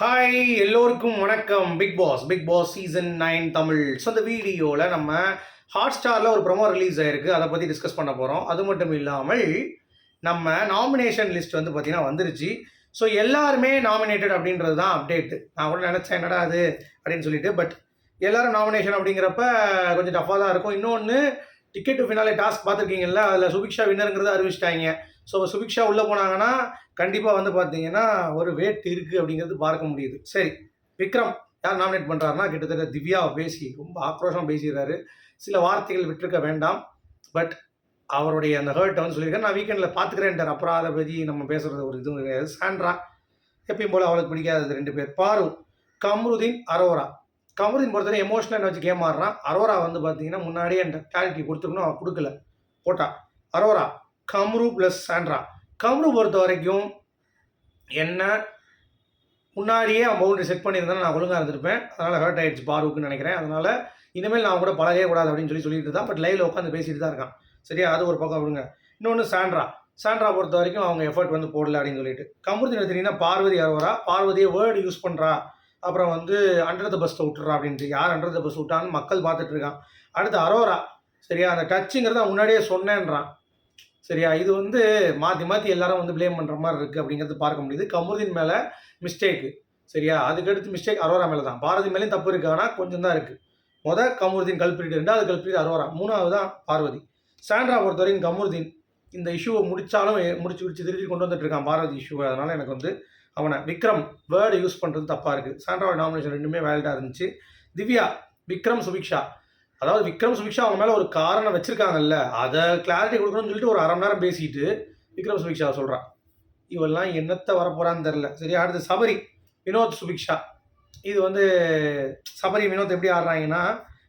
Hi எல்லோருக்கும் வணக்கம். Bigg Boss Bigg Boss season nine Tamil. So இந்த வீடியோவில் நம்ம ஹாட் ஸ்டாரில் ஒரு ப்ரொமோ ரிலீஸ் ஆயிருக்கு. அதை பற்றி டிஸ்கஸ் பண்ண போகிறோம் அது மட்டும் இல்லாமல் நம்ம நாமினேஷன் லிஸ்ட் வந்து பார்த்திங்கன்னா வந்துருச்சு. ஸோ எல்லாருமே நாமினேட்டட் அப்படின்றது தான் அப்டேட் நான் கூட நினச்சேன் என்னடா அது? அப்படின்னு சொல்லிட்டு. பட் எல்லாரும் நாமினேஷன் அப்படிங்கிறப்ப கொஞ்சம் டஃப்பாக தான் இருக்கும். இன்னொன்று டிக்கெட் டு ஃபினாலே டாஸ்க் பார்த்துருக்கீங்கல்ல? அதில் சுபிக்ஷா வின்னருங்கிறத அறிவிச்சிட்டாங்க. ஸோ சுபிக்ஷா உள்ளே போனாங்கன்னா கண்டிப்பாக வந்து பார்த்தீங்கன்னா ஒரு வேட் இருக்குது அப்படிங்கிறது பார்க்க முடியுது. சரி விக்ரம் யார் நாமினேட் பண்ணுறாருன்னா கிட்டத்தட்ட திவ்யாவை பேசி ரொம்ப ஆக்ரோஷமாக பேசிடுறாரு. சில வார்த்தைகள் விட்டுருக்க வேண்டாம். பட் அவருடைய அந்த ஹர்ட்டை வந்து சொல்லியிருக்காரு. நான் வீக்கெண்டில் பார்த்துக்கிறேன்ட்டார் அப்புறம் அதை பற்றி நம்ம பேசுகிறது ஒரு இதுவும் கிடையாது. சாண்ட்ரா எப்பயும் போல் அவளுக்கு பிடிக்காதது ரெண்டு பேர். பாரு கம்ருதீன் அரோரா. கமருதீன் பொறுத்தவரை எமோஷனல் வச்சு கேம் ஆடுறான் அரோரா வந்து பார்த்தீங்கன்னா முன்னாடியே அந்த கிளாரிட்டி கொடுத்துருக்கணும். அவன் கொடுக்கல. போட்டா Aurora Kamru plus Sandra. Kamru பொறுத்த வரைக்கும் என்ன முன்னாடியே அவன் பவுண்டரி செட் பண்ணியிருந்தா நான் ஒழுங்காக இருந்திருப்பேன். அதனால் ஹர்ட் ஆயிடுச்சு பாருக்குன்னு நினைக்கிறேன். அதனால் இனிமேல் நான் கூட பழகவே கூடாது அப்படின்னு சொல்லி சொல்லிட்டு தான் பட் லைவில் உட்காந்து பேசிட்டு தான் இருக்கான். சரியா? அது ஒரு பக்கம் விடுங்க. இன்னொன்று சாண்ட்ரா. சாண்ட்ரா பொறுத்த வரைக்கும் அவங்க எஃபர்ட் வந்து போடல அப்படின்னு சொல்லிட்டு. கமருதீன் எடுத்தீங்கன்னா பார்வதி அரோரா பார்வதியை வேர்டு யூஸ் பண்ணுறா அப்புறம் வந்து அண்டர் த பஸ்ஸை விட்டுறா அப்படின்ட்டு. யார் அண்டர் த பஸ் விட்டான்னு மக்கள் பார்த்துட்டு இருக்கான். அடுத்து அரோரா. சரியா? அந்த டச்சுங்கிறத முன்னாடியே சொன்னேன்றான். சரியா? இது வந்து மாற்றி மாற்றி எல்லாரும் வந்து ப்ளேம் பண்ணுற மாதிரி இருக்குது அப்படிங்கிறது பார்க்க முடியுது. கமருதீன் மேலே மிஸ்டேக்கு சரியா? அதுக்கடுத்து மிஸ்டேக் அரோரா மேலே தான் பாரதி மேலேயும் தப்பு இருக்கு. ஆனால் கொஞ்சம் தான் இருக்குது முத கமருதீன் கல்பிரிட் ரெண்டாவது கல்பிரிட் அரோரா. மூணாவது தான் பார்வதி. சாண்ட்ரா பொறுத்த வரைக்கும் கமருதீன் இந்த இஷ்யூவை முடிச்சாலும் முடிச்சு முடிச்சு திருப்பி கொண்டு வந்துட்டு இருக்கான் பார்வதி இஷ்யூவை அதனால் எனக்கு வந்து அவனை விக்ரம் வேர்டு யூஸ் பண்ணுறது தப்பாக இருக்குது சாண்ட்ராவோட நாமினேஷன் ரெண்டுமே வேலிடாக இருந்துச்சு. திவ்யா விக்ரம் சுபிக்ஷா. அதாவது விக்ரம் சுபிக்ஷா அவங்க மேலே ஒரு காரணம் வச்சுருக்காங்கல்ல அதை கிளாரிட்டி கொடுக்கணும்னு சொல்லிட்டு ஒரு அரை மணி நேரம் பேசிட்டு விக்ரம் சுபிக்ஷா சொல்கிறான் இவெல்லாம் என்னத்தை வரப்போகிறான்னு தெரில சரியா அடுத்து சபரி வினோத் சுபிக்ஷா. இது வந்து சபரி வினோத் எப்படி ஆடுறாங்கன்னா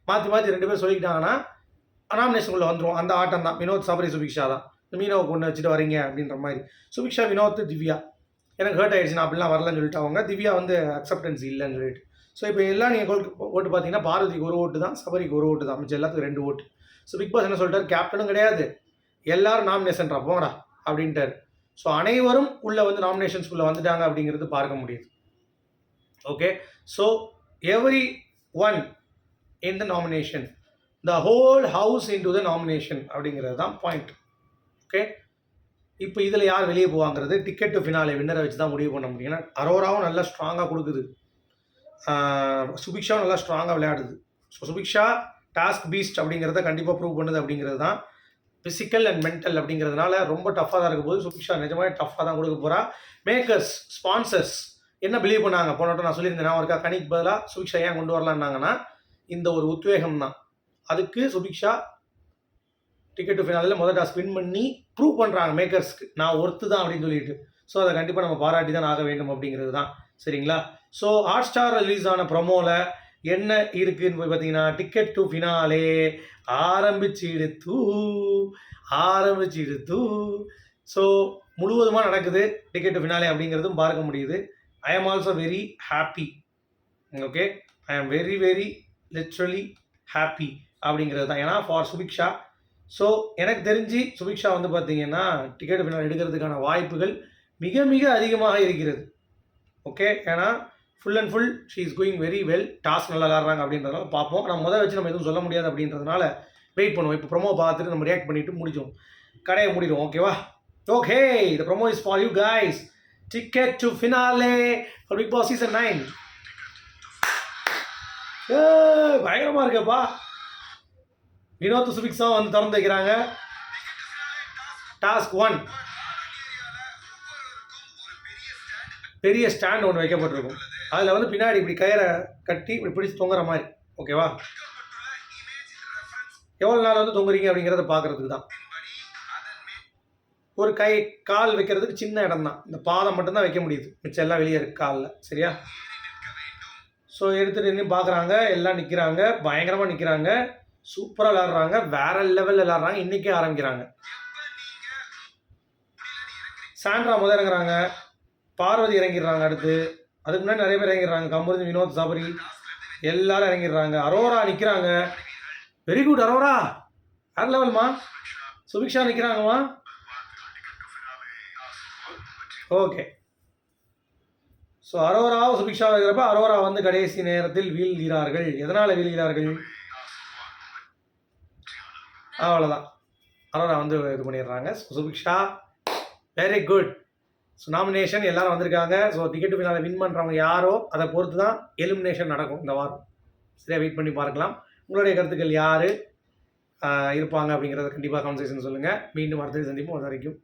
மாற்றி மாற்றி ரெண்டு பேரும் சொல்லிக்கிட்டாங்கன்னா நாமினேஷனுக்குள்ளே வந்துடும் அந்த ஆட்டம் தான். வினோத் சபரி சுபிக்ஷா தான். மீனவை கொண்டு வச்சுட்டு வரீங்க அப்படின்ற மாதிரி. சுபிக்ஷா வினோத் திவ்யா. எனக்கு ஹர்ட் ஆயிடுச்சு நான் அப்படிலாம் வரலன்னு சொல்லிட்டு அவங்க திவ்யா வந்து அக்செப்டன்ஸ் இல்லைன்னு சொல்லிட்டு. ஸோ இப்போ எல்லாம் நீங்கள் ஓட்டு பார்த்தீங்கன்னா பார்வதிக்கு ஒரு ஓட்டு தான் சபரிக்கு ஒரு ஓட்டு தான் மிச்சம் எல்லாத்துக்கும் ரெண்டு ஓட்டு. ஸோ பிக் பாஸ் என்ன சொல்லிட்டாரு? கேப்டனும் கிடையாது. எல்லாரும் நாமினேஷன்ரா போங்கடா அப்படின்ட்டார். ஸோ அனைவரும் உள்ளே வந்து நாமினேஷன்ஸ்குள்ளே வந்துட்டாங்க அப்படிங்கிறது பார்க்க முடியுது. Okay so every one in the nomination the whole house into the nomination அப்படிங்கிறது தான் பாயிண்ட் ஓகே இப்போ இதில் யார் வெளியே போவாங்கிறது டிக்கெட் டு ஃபினாலே வின்னரை வச்சு தான் முடிவு பண்ண முடியும். ஏன்னா அரோராவும் நல்லா ஸ்ட்ராங்காக கொடுக்குது. சுபிக்ஷா நல்லா ஸ்ட்ராங்காக விளையாடுது. ஸோ சுபிக்ஷா டாஸ்க் பீஸ்ட் அப்படிங்கிறத கண்டிப்பாக ப்ரூவ் பண்ணுது அப்படிங்கிறது தான் ஃபிசிக்கல் அண்ட் மென்டல் அப்படிங்கிறதுனால ரொம்ப டஃப்பாக தான் இருக்கும் போது சுபிக்ஷா நிஜமாவே டஃப்பாக தான் கொடுக்க போகிறா மேக்கர்ஸ் ஸ்பான்சர்ஸ் என்ன பிலீவ் பண்ணாங்க? போன வட்டம் நான் சொல்லியிருந்தேன் நான் ஒருக்கா கணிக்கு பதிலாக சுபிக்ஷா ஏன் கொண்டு வரலான்னாங்கன்னா இந்த ஒரு உத்வேகம் தான் அதுக்கு சுபிக்ஷா டிக்கெட் டு ஃபினாலில் முதல் டாஸ் வின் பண்ணி ப்ரூவ் பண்ணுறாங்க மேக்கர்ஸ்க்கு நான் ஒர்த்து தான் அப்படின்னு சொல்லிட்டு. ஸோ அதை கண்டிப்பாக நம்ம பாராட்டி தான் ஆக வேண்டும் அப்படிங்கிறது தான் சரிங்களா? ஸோ ஹாட் ஸ்டார் ரிலீஸ் ஆன ப்ரொமோவில் என்ன இருக்குன்னு போய் பார்த்தீங்கன்னா டிக்கெட் டு ஃபினாலே ஆரம்பிச்சிடு தூ ஆரம்பிச்சிடு தூ ஸோ முழுவதுமாக நடக்குது டிக்கெட் டு ஃபினாலே அப்படிங்கிறதும் பார்க்க முடியுது. I am also very happy okay I am very very literally happy அப்படிங்கிறது தான். ஏன்னா ஃபார் சுபிக்ஷா. ஸோ எனக்கு தெரிஞ்சு சுபிக்ஷா வந்து பார்த்தீங்கன்னா டிக்கெட் ஃபினால் எடுக்கிறதுக்கான வாய்ப்புகள் மிக மிக அதிகமாக இருக்கிறது. ஓகே ஏன்னா full and full she is going very well task நல்லா விளாட்றாங்க அப்படின்றதுனால பார்ப்போம். நம்ம முதல் வச்சு நம்ம எதுவும் சொல்ல முடியாது அப்படின்றதுனால வெயிட் பண்ணுவோம். இப்போ ப்ரோமோ பார்த்துட்டு நம்ம ரியாக்ட் பண்ணிட்டு முடிச்சோம் கடையை முடிடுவோம். ஓகேவா okay the promo is for you guys ticket to finale Bigg Boss season nine பயங்கரமாக இருக்கப்பா. வினோத் சுபிக்ஸாக வந்து திறந்து வைக்கிறாங்க. டாஸ்க் ஒன் பெரிய ஸ்டாண்ட் ஒன்று வைக்கப்பட்டிருக்கும். அதில் வந்து பின்னாடி இப்படி கயிறை கட்டி இப்படி பிடிச்சி தொங்குற மாதிரி. ஓகேவா? எவ்வளோ நாள் வந்து தொங்குறீங்க அப்படிங்கிறத பார்க்கறதுக்கு தான். ஒரு கை கால் வைக்கிறதுக்கு சின்ன இடம் தான். இந்த பாதம் மட்டும்தான் வைக்க முடியுது. மிச்சம் எல்லாம் வெளியே இருக்கு காலில். சரியா? ஸோ எடுத்துகிட்டு நின்று பார்க்குறாங்க எல்லாம் நிற்கிறாங்க பயங்கரமாக நிற்கிறாங்க சூப்பராக விளாட்றாங்க வேற லெவலில் விளாட்றாங்க இன்றைக்கே ஆரம்பிக்கிறாங்க. சாண்ட்ரா முதல் இறங்குறாங்க. பார்வதி இறங்கிடுறாங்க அடுத்து. அதுக்கு முன்னாடி நிறைய பேர் இறங்கிடுறாங்க. கமருதி வினோத் சபரி. எல்லாரும் இறங்கிடுறாங்க. அரோரா நிற்கிறாங்க வெரி குட் அரோரா. யார் லெவல்மா சுபிக்ஷா நிற்கிறாங்கம்மா ஓகே ஸோ அரோராவும் சுபிக்ஷா இருக்கிறப்ப அரோரா வந்து கடைசி நேரத்தில் வீழ்கிறார்கள். எதனால் வீழ்கிறார்கள்? அவ்வளோதான் அரோரா வந்து இது பண்ணிடுறாங்க. சுபிக்ஷா வெரி குட் நாமினேஷன் எல்லாரும் வந்திருக்காங்க. ஸோ டிக்கெட் ஃபினால வின் பண்ணுறவங்க யாரோ அதை பொறுத்து தான் எலிமினேஷன் நடக்கும் இந்த வாரம். சரியாக வெயிட் பண்ணி பார்க்கலாம். உங்களுடைய கருத்துக்கள் யார் இருப்பாங்க அப்படிங்கிறத கண்டிப்பாக கான்வர்சேஷன் சொல்லுங்கள் மீண்டும் அடுத்த சந்திப்போம். அது வரைக்கும்